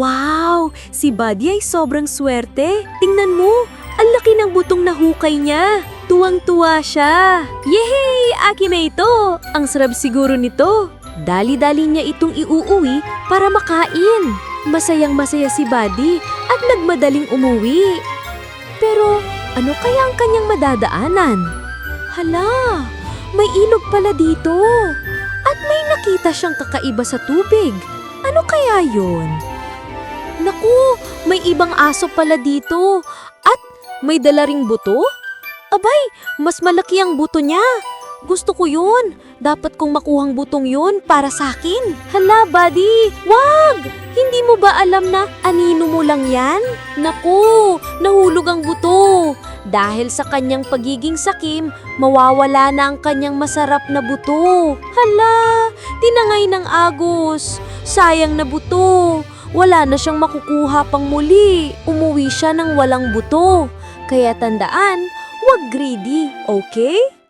Wow! Si Buddy ay sobrang swerte. Tingnan mo, ang laki ng butong nahukay niya. Tuwang-tuwa siya. Yehey! Akin na ito! Ang sarap siguro nito. Dali-dali niya itong iuuwi para makain. Masayang masaya si Buddy at nagmadaling umuwi. Pero ano kaya ang kanyang madadaanan? Hala, may ilog pala dito. At may nakita siyang kakaiba sa tubig. Ano kaya yun? Naku, may ibang aso pala dito. At may dala ring buto? Abay, mas malaki ang buto niya. Gusto ko yun. Dapat kong makuhang butong yun para sa akin. Hala, buddy, wag! Hindi mo ba alam na anino mo lang yan? Naku, nahulog ang buto. Dahil sa kanyang pagiging sakim, mawawala na ang kanyang masarap na buto. Hala, tinangay ng agos. Sayang na buto. Wala na siyang makukuha pang muli. Umuwi siya ng walang buto. Kaya tandaan, wag greedy, okay?